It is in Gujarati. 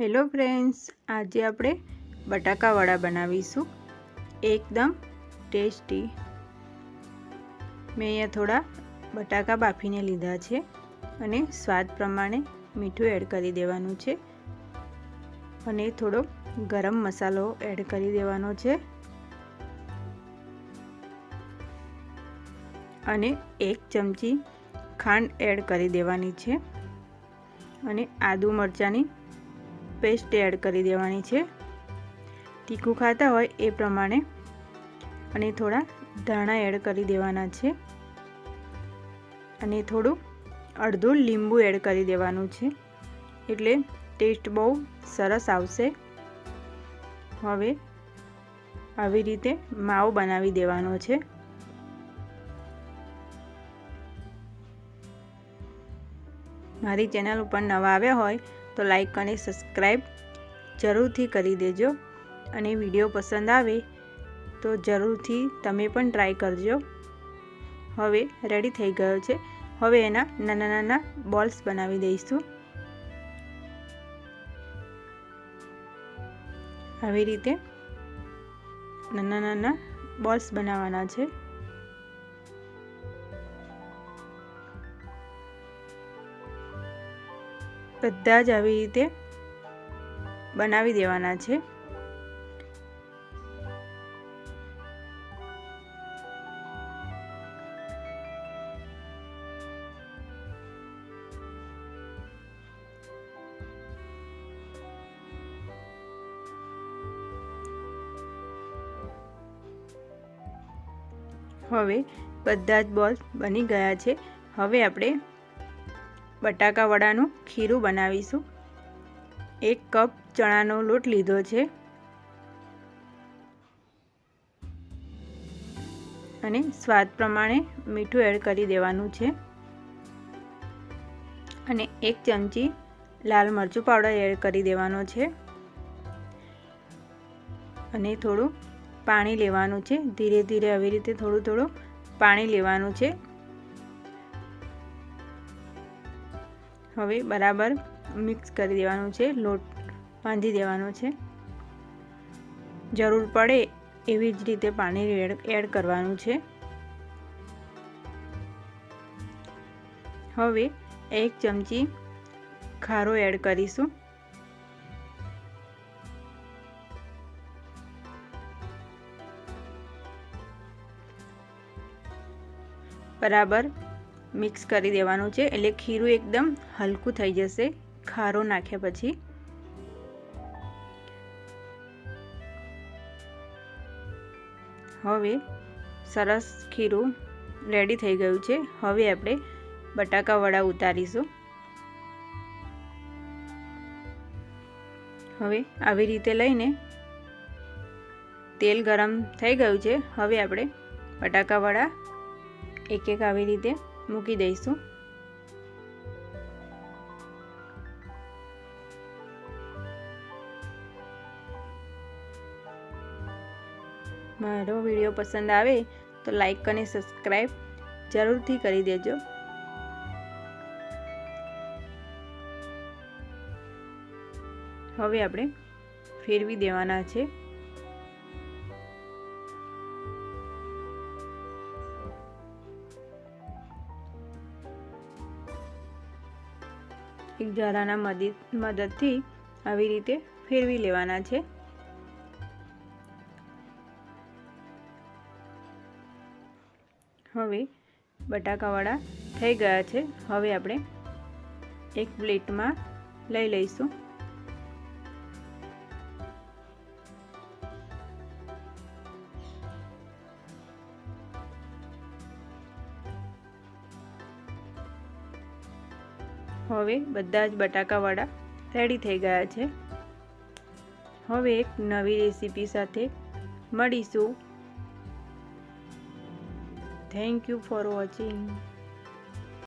હેલો ફ્રેન્ડ્સ, આજે આપણે બટાકાવડા બનાવીશું. એકદમ ટેસ્ટી. મેં અહીંયા થોડા બટાકા બાફીને લીધા છે અને સ્વાદ પ્રમાણે મીઠું એડ કરી દેવાનું છે. અને થોડો ગરમ મસાલો એડ કરી દેવાનો છે. અને એક ચમચી ખાંડ એડ કરી દેવાની છે. અને આદુ મરચાંની પેસ્ટ એડ કરી દેવાની છે. તીખું ખાતા હોય એ પ્રમાણે અને થોડા ધાણા એડ કરી દેવાના છે. અને થોડું અડધું લીંબુ એડ કરી દેવાનું છે. એટલે ટેસ્ટ બહુ સરસ આવશે. હવે આવી રીતે માવો બનાવી દેવાનો છે. મારી ચેનલ ઉપર નવા આવ્યા હોય તો લાઈક અને સબસ્ક્રાઈબ જરૂરથી કરી દેજો અને વીડિયો પસંદ આવે તો જરૂરથી તમે પણ ટ્રાય કરજો. હવે રેડી થઈ ગયો છે. હવે એના નાના નાના બોલ્સ બનાવી દઈશું. આવી રીતે નાના નાના બોલ્સ બનાવવાના છે. બધા જ આવી રીતે બનાવી દેવાના છે. હવે બધા જ બોલ બની ગયા છે. હવે આપણે બટાકા વડાનું ખીરું બનાવીશું. એક કપ ચણાનો લોટ લીધો છે. અને સ્વાદ પ્રમાણે મીઠું એડ કરી દેવાનું છે. અને એક ચમચી લાલ મરચું પાવડર એડ કરી દેવાનો છે. અને થોડું પાણી લેવાનું છે. ધીરે ધીરે આવી રીતે થોડું થોડું પાણી લેવાનું છે. હવે બરાબર મિક્સ કરી દેવાનું છે, લોટ બાંધી દેવાનો છે. જરૂર પડે એવી જ રીતે પાણી એડ કરવાનું છે. હવે એક ચમચી ખારો એડ કરીશું. બરાબર મિક્સ કરી દેવાનું છે એટલે ખીરું એકદમ હલકું થઈ જશે. ખારો નાખ્યા પછી. હવે સરસ ખીરું રેડી થઈ ગયું છે. હવે આપણે બટાકા વડા ઉતારીશું. હવે આવી રીતે લઈને તેલ ગરમ થઈ ગયું છે. હવે આપણે બટાકા વડા એક એક આવી રીતે મૂકી દઈશું. મારો વીડિયો પસંદ આવે તો લાઈક અને સબસ્ક્રાઈબ જરૂરથી કરી દેજો. હવે આપણે ફેરવી દેવાના છે. એક જરાના મદદથી આવી રીતે ફેરવી લેવાના છે. હવે બટાકાવાળા થઈ ગયા છે. હવે આપણે એક પ્લેટમાં લઈ લઈશું. હવે બધા જ બટાકાવાળા રેડી થઈ ગયા છે. હવે એક નવી રેસીપી સાથે મળીશું. Thank you for watching